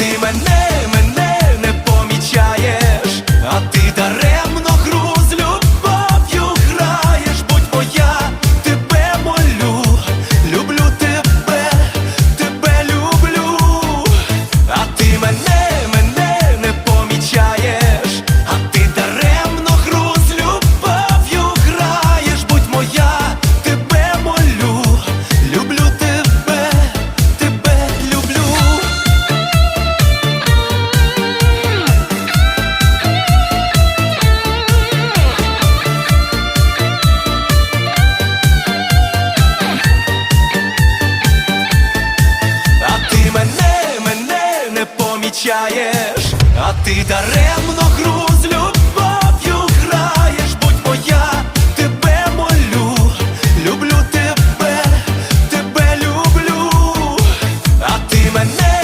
ти мене, помічаєш, а ти даремно гру